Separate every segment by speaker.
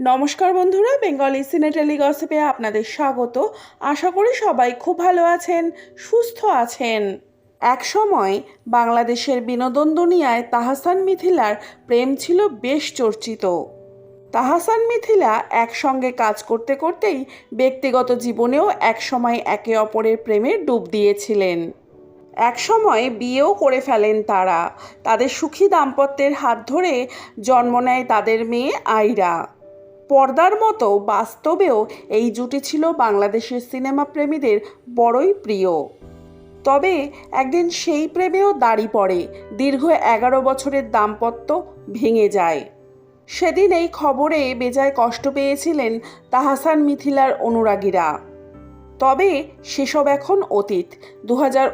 Speaker 1: নমস্কার বন্ধুরা বেঙ্গলি সিনেটেলি গসিপে আপনাদের স্বাগত। আশা করি সবাই খুব ভালো আছেন, সুস্থ আছেন। এক সময় বাংলাদেশের বিনোদন দুনিয়ায় তাহাসান মিথিলার প্রেম ছিল বেশ চর্চিত। তাহাসান মিথিলা একসঙ্গে কাজ করতে করতেই ব্যক্তিগত জীবনেও একসময় একে অপরের প্রেমে ডুব দিয়েছিলেন। এক সময় বিয়েও করে ফেলেন তারা। তাদের সুখী দাম্পত্যের হাত ধরে জন্ম নেয় তাদের মেয়ে আইরা। পর্দার মতো বাস্তবেও এই জুটি ছিল বাংলাদেশের সিনেমা প্রেমীদের বড়ই প্রিয়। তবে একদিন সেই প্রেমেও দাড়ি পড়ে, দীর্ঘ এগারো বছরের দাম্পত্য ভেঙে যায়। সেদিন এই খবরে বেজায় কষ্ট পেয়েছিলেন তাহাসান মিথিলার অনুরাগীরা। তবে সেসব এখন অতীত। দু হাজার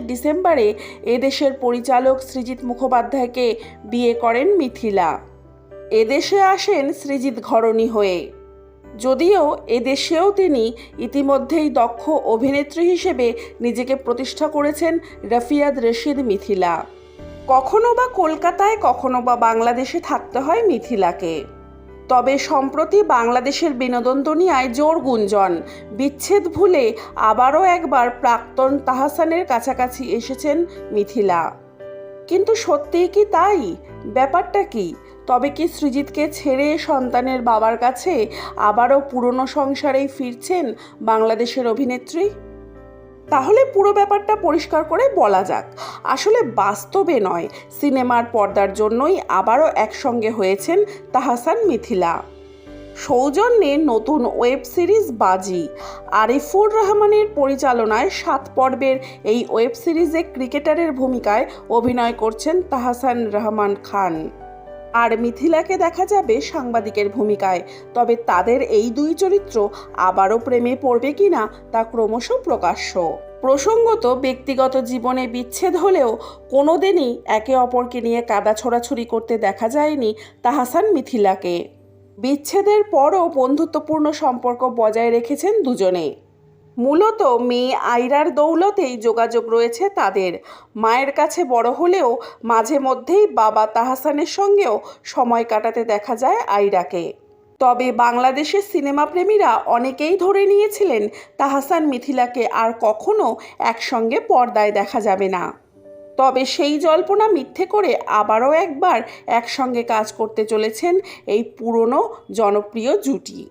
Speaker 1: ডিসেম্বরে এদেশের পরিচালক সৃজিত মুখোপাধ্যায়কে বিয়ে করেন মিথিলা। এদেশে আসেন সৃজিত ঘরণী হয়ে। যদিও এদেশেও তিনি ইতিমধ্যেই দক্ষ অভিনেত্রী হিসেবে নিজেকে প্রতিষ্ঠা করেছেন রফিয়াদ রশিদ মিথিলা। কখনো বা কলকাতায়, কখনো বা বাংলাদেশে থাকতে হয় মিথিলাকে। তবে সম্প্রতি বাংলাদেশের বিনোদন দুনিয়ায় জোর গুঞ্জন, বিচ্ছেদ ভুলে আবারও একবার প্রাক্তন তাহাসানের কাছাকাছি এসেছেন মিথিলা। কিন্তু সত্যিই কি তাই? ব্যাপারটা কি? তবে কি সৃজিতকে ছেড়ে সন্তানের বাবার কাছে আবারও পুরনো সংসারেই ফিরছেন বাংলাদেশের অভিনেত্রী? তাহলে পুরো ব্যাপারটা পরিষ্কার করে বলা যাক। আসলে বাস্তবে নয়, সিনেমার পর্দার জন্যই আবারও একসঙ্গে হয়েছেন তাহাসান মিথিলা। সৌজন্যে নতুন ওয়েব সিরিজ বাজি। আরিফুর রহমানের পরিচালনায় সাত পর্বের এই ওয়েব সিরিজে ক্রিকেটারের ভূমিকায় অভিনয় করছেন তাহাসান রহমান খান। আর মিথিলাকে দেখা যাবে সাংবাদিকের ভূমিকায়। তবে তাদের এই দুই চরিত্র আবারও প্রেমে পড়বে কিনা তা ক্রমশ প্রকাশ্য। প্রসঙ্গত, ব্যক্তিগত জীবনে বিচ্ছেদ হলেও কোনোদিনই একে অপরকে নিয়ে কাদা ছোড়াছুড়ি করতে দেখা যায়নি তাহাসান মিথিলাকে। বিচ্ছেদের পরও বন্ধুত্বপূর্ণ সম্পর্ক বজায় রেখেছেন দুজনে মূলত মেয়ে আইরার দৌলতেই যোগাযোগ রয়েছে তাদের। মায়ের কাছে বড় হলেও মাঝে মধ্যেই বাবা তাহাসানের সঙ্গেও সময় কাটাতে দেখা যায় আইরাকে। তবে বাংলাদেশের সিনেমা প্রেমীরা অনেকেই ধরে নিয়েছিলেন তাহাসান মিথিলাকে আর কখনো একসঙ্গে পর্দায় দেখা যাবে না। তবে সেই জল্পনা মিথ্যে করে আবারও একবার একসঙ্গে কাজ করতে চলেছেন এই পুরনো জনপ্রিয় জুটি।